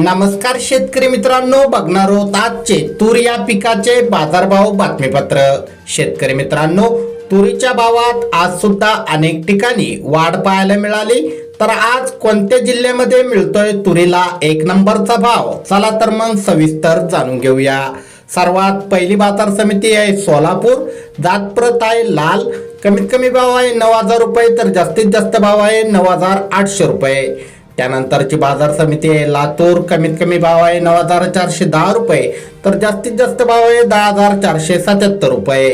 नमस्कार शेतकरी मित्रांनो बघणार आहोत आजचे तूर या पिकाचे बाजारभाव बातमीपत्र. शेतकरी मित्रांनो तुरीच्या भावात आज सुद्धा अनेक ठिकाणी वाढ पाहायला मिळाली. तर आज कोणत्या जिल्ह्यामध्ये मिळतोय तुरीला एक नंबरचा भाव? चला तर मग सविस्तर जाणून घेऊया. सर्वात पहिली बाजार समिती आहे सोलापूर. जातप्रत आहे लाल. कमीत कमी भाव आहे नऊ हजार रुपये तर जास्तीत जास्त भाव आहे नऊ हजार आठशे रुपये. त्यानंतरची बाजार समिती आहे. लातूर कमीत कमी भाव आहे नऊ हजार चारशे दहा रुपये तर जास्तीत जास्त भाव आहे दहा हजार चारशे सत्याहत्तर रुपये.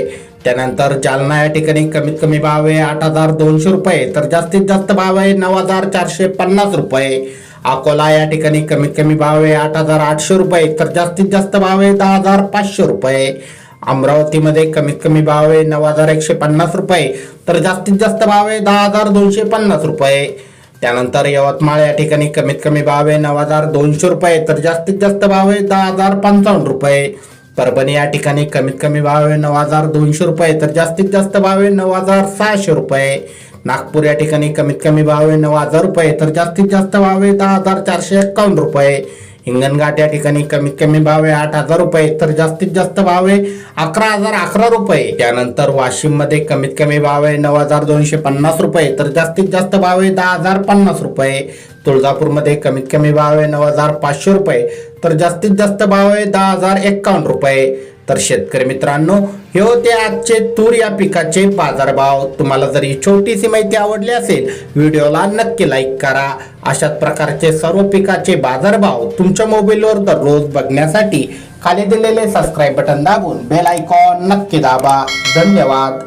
त्यानंतर जालना या ठिकाणी कमीत कमी भाव आहे आठ हजार दोनशे रुपये तर जास्तीत जास्त भाव आहे नऊ हजार चारशे पन्नास रुपये. अकोला या ठिकाणी कमीत कमी भाव आहे आठ हजार आठशे रुपये तर जास्तीत जास्त भाव आहे दहा हजार पाचशे रुपये. अमरावतीमध्ये कमीत कमी भाव आहे नऊ हजार एकशे पन्नास रुपये तर जास्तीत जास्त भाव आहे दहा हजार दोनशे पन्नास रुपये. त्यानंतर यवतमाळ या ठिकाणी कमीत कमी भाव आहे नऊ हजार दोनशे रुपये तर जास्तीत जास्त भाव आहे दहा हजार पंचावन्न रुपये. परभणी या ठिकाणी कमीत कमी भाव आहे नऊ हजार दोनशे रुपये तर जास्तीत जास्त भाव आहे नऊ हजार सहाशे रुपये. नागपूर या ठिकाणी कमीत कमी भाव आहे नऊ हजार रुपये तर जास्तीत जास्त भाव आहे दहा हजार चारशे एक्कावन्न रुपये. हिंगणघाट या ठिकाणी कमीत कमी भाव आहे आठ हजार रुपये तर जास्तीत जास्त भाव आहे अकरा हजार अकरा रुपये. त्यानंतर वाशिममध्ये कमीत कमी भाव आहे नऊ हजार दोनशे पन्नास रुपये तर जास्तीत जास्त भाव आहे दहा हजार पन्नास रुपये. तुळजापूरमध्ये कमीत कमी भाव आहे नऊ हजार पाचशे रुपये तर जास्तीत जास्त भाव आहे दहा हजार एक्कावन्न रुपये. तर शेतकरी मित्रांनो हे होते आजचे तूर या पिकाचे बाजारभाव. तुम्हाला जर ही छोटीशी माहिती आवडली असेल व्हिडिओला नक्की लाईक करा. अशाच प्रकारचे सर्व पिकाचे बाजारभाव तुमच्या मोबाईलवर दररोज बघण्यासाठी खाली दिलेले सबस्क्राईब बटन दाबून बेल आयकॉन नक्की दाबा. धन्यवाद.